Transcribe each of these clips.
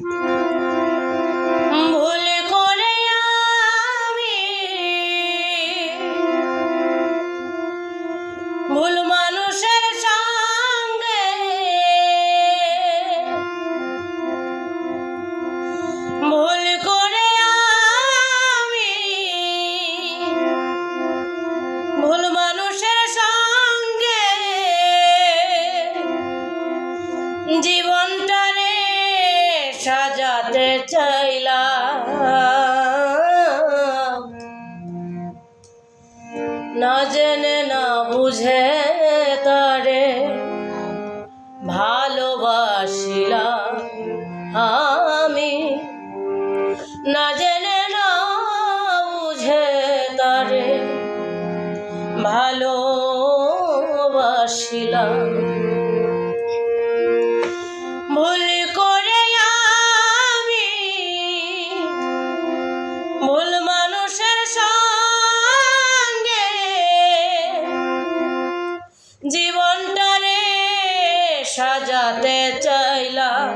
Bye. কাছে না জেনে না বুঝে তারে ভালোবাসিলা আমি। না জেনে না বুঝে তারে ভালোবাসিলাম।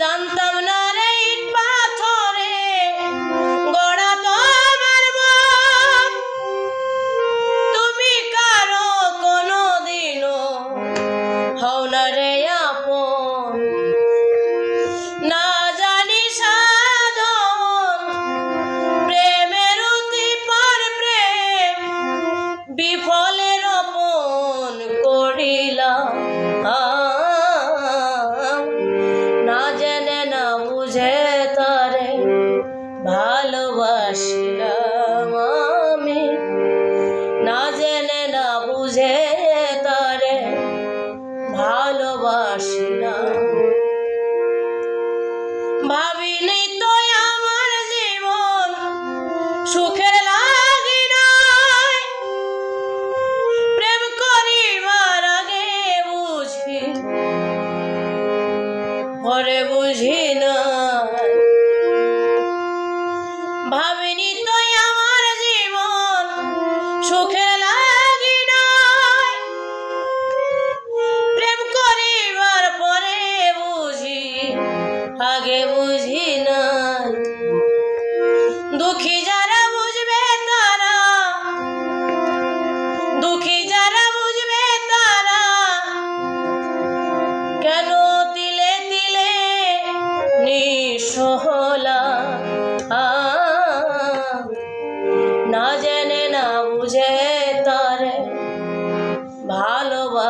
tanta আসি না ভাবিনি তো আমার জীবন সুখের লাগি নয় প্রেম করিবার আগে বুঝি, পরে বুঝি না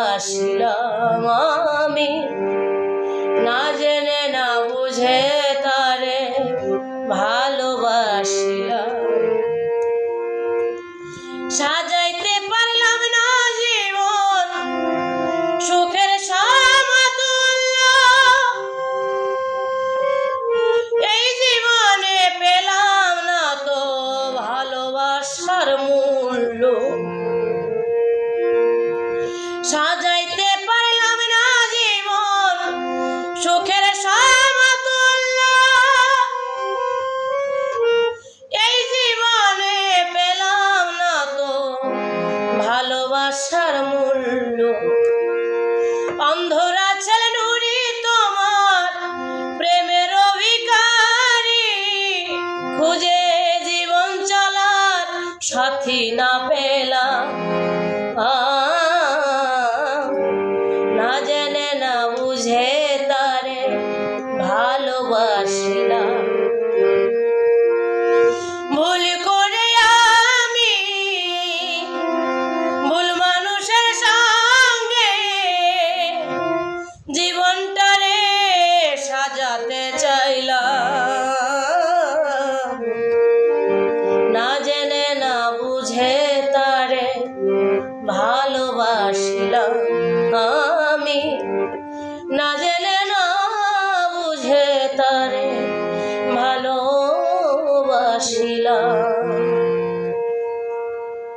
আসলাম আমি। না জেনে না বুঝে তারে ভালোবাসিলাম। সাজ 今。